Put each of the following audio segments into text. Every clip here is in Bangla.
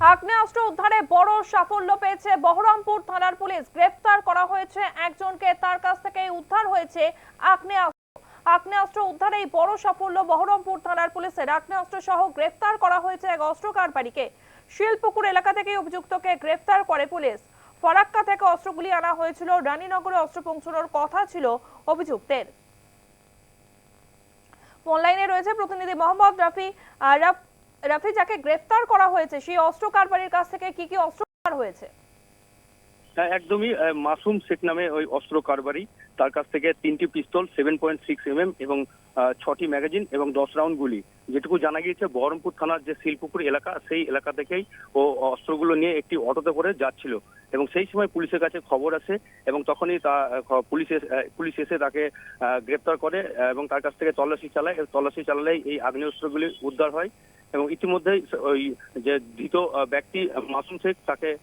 আগ্নেয়াস্ত্র উদ্ধারে বড় সাফল্য পেয়েছে বহরমপুর থানার পুলিশ। গ্রেফতার করা হয়েছে একজনকে, তার কাছ থেকে উদ্ধার হয়েছে আগ্নেয়াস্ত্র। আগ্নেয়াস্ত্র উদ্ধারে এই বড় সাফল্য বহরমপুর থানার পুলিশের। আগ্নেয়াস্ত্র সহ গ্রেফতার করা হয়েছে এক অস্ত্র কারবারিকে। শিলপুকুর এলাকা থেকে অভিযুক্তকে গ্রেফতার করে পুলিশ। ফরাক্কা থেকে অস্ত্রগুলি আনা হয়েছিল, রানীনগরে অস্ত্র পৌঁছানোর কথা ছিল অভিযুক্তের। অনলাইনে রয়েছে প্রতিনিধি মোহাম্মদ রাফি রাফ- রাফি যাকে গ্রেফতার করা হয়েছে। সেই অস্ত্র কারবারির কাছ থেকে কি কি অস্ত্র হয়েছে? হ্যাঁ একদমই মাসুম শেখ নামে ওই অস্ত্র কারবারি। তার কাছ থেকে তিনটি pistol seven point six M M এবং ছটি ম্যাগাজিন এবং দশ রাউন্ড গুলি। যেটুকু জানা গিয়েছে, বহরমপুর থানার যে শিলপুকুর এলাকা, সেই এলাকা থেকেই ও অস্ত্রগুলো নিয়ে একটি অটোতে করে যাচ্ছিল। এবং সেই সময় পুলিশের কাছে খবর আসে এবং তখনই তা পুলিশ পুলিশ এসে তাকে গ্রেপ্তার করে এবং তার কাছ থেকে তল্লাশি চালায় তল্লাশি চালালেই এই আগ্নেয়াস্ত্রগুলি উদ্ধার হয়। এবং ইতিমধ্যেই ওই যে ধৃত ব্যক্তি মাসুম শেখ তাকে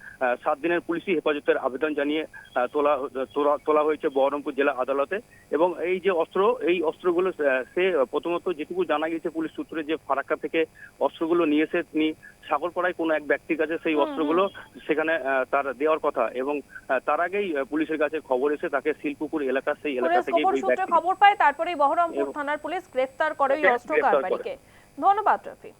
সাত দিনের পুলিশি হেফাজতের আবেদন জানিয়ে তোলা তোলা- হয়েছে বহরমপুর জেলা আদালতে। এবং এই যে অস্ত্র, এই অস্ত্রগুলো সে প্রথমত যেটুকু জানা গিয়েছে পুলিশ সূত্রে যে ফারাক্কা থেকে অস্ত্রগুলো নিয়ে এসে তিনি সাগরপাড়ায় কোনো এক ব্যক্তির কাছে সেই অস্ত্রগুলো সেখানে আহ, তার দেওয়ার কথা এবং তার আগেই পুলিশের কাছে খবর এসে তাকে শিলপুকুর এলাকা সেই এলাকা থেকে খবর ওই ব্যক্তি খবর পায় তারপরেই বহরমপুর থানার পুলিশ গ্রেফতার করে ওই অস্ত্র কারবারিকে ধন্যবাদ রাফি